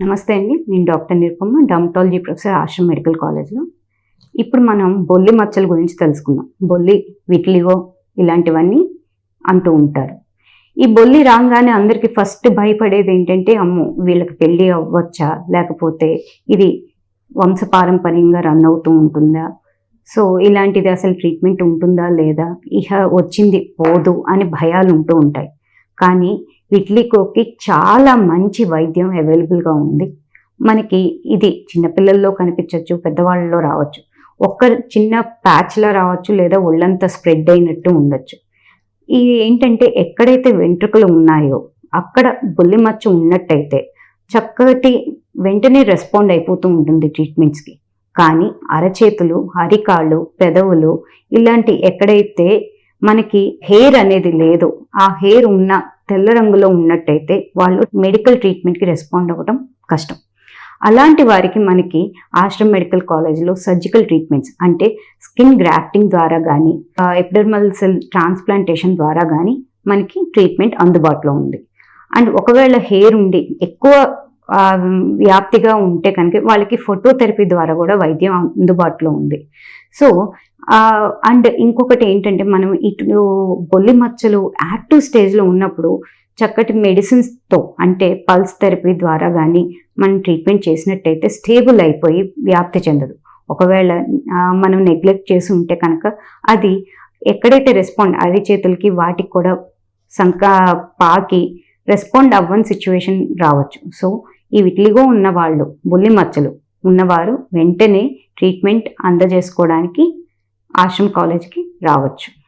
నమస్తే అండి. నేను doctor Nirupama dermatology professor Ashram medical కాలేజ్లో. ఇప్పుడు మనం బొల్లి మచ్చల గురించి తెలుసుకుందాం. బొల్లి విట్లిగో ఇలాంటివన్నీ అంటూ ఉంటారు. ఈ బొల్లి రాగానే అందరికీ ఫస్ట్ భయపడేది ఏంటంటే అమ్మో వీళ్ళకి పెళ్ళి అవ్వచ్చా? లేకపోతే ఇది వంశపారంపర్యంగా రన్ అవుతూ ఉంటుందా? సో ఇలాంటిది అసలు ట్రీట్మెంట్ ఉంటుందా లేదా? ఇహ వచ్చింది పోదు అని భయాలు ఉంటూ ఉంటాయి. కానీ విట్లికోకి చాలా మంచి వైద్యం అవైలబుల్గా ఉంది. మనకి ఇది చిన్నపిల్లల్లో కనిపించవచ్చు పెద్దవాళ్ళలో రావచ్చు. ఒక్క చిన్న ప్యాచ్లా రావచ్చు లేదా ఒళ్ళంతా స్ప్రెడ్ అయినట్టు ఉండొచ్చు. ఇది ఏంటంటే ఎక్కడైతే వెంట్రుకలు ఉన్నాయో అక్కడ బొల్లి మచ్చ ఉన్నట్టయితే చక్కటి వెంటనే రెస్పాండ్ అయిపోతూ ఉంటుంది ట్రీట్మెంట్స్కి. కానీ అరచేతులు అరికాళ్ళు పెదవులు ఇలాంటి ఎక్కడైతే మనకి హెయిర్ అనేది లేదు. ఆ హెయిర్ ఉన్న తెల్ల రంగులో ఉన్నట్టయితే వాళ్ళు మెడికల్ ట్రీట్మెంట్కి రెస్పాండ్ అవ్వడం కష్టం. అలాంటి వారికి మనకి ఆశ్రమ్ మెడికల్ కాలేజ్లో సర్జికల్ ట్రీట్మెంట్స్ అంటే స్కిన్ గ్రాఫ్టింగ్ ద్వారా కానీ ఎపిడర్మల్ సెల్ ట్రాన్స్ప్లాంటేషన్ ద్వారా కానీ మనకి ట్రీట్మెంట్ అందుబాటులో ఉంది. అండ్ ఒకవేళ హెయిర్ ఉండి ఎక్కువ వ్యాప్తిగా ఉంటే కనుక వాళ్ళకి ఫోటోథెరపీ ద్వారా కూడా వైద్యం అందుబాటులో ఉంది. సో అండ్ ఇంకొకటి ఏంటంటే మనం ఇటు బొల్లి మచ్చలు యాక్టివ్ స్టేజ్లో ఉన్నప్పుడు చక్కటి మెడిసిన్స్తో అంటే పల్స్ థెరపీ ద్వారా కానీ మనం ట్రీట్మెంట్ చేసినట్టయితే స్టేబుల్ అయిపోయి వ్యాప్తి చెందదు. ఒకవేళ మనం నెగ్లెక్ట్ చేసి ఉంటే కనుక అది ఎక్కడైతే రెస్పాండ్ అరి చేతులకి వాటికి కూడా సంకా పాకి రెస్పాండ్ అవ్వని సిచ్యువేషన్ రావచ్చు. సో ఈ విటిలిగో ఉన్నవాళ్ళు బుల్లి మచ్చలు ఉన్నవారు వెంటనే ట్రీట్మెంట్ అందజేసుకోవడానికి ఆశ్రమ్ కాలేజ్కి రావచ్చు.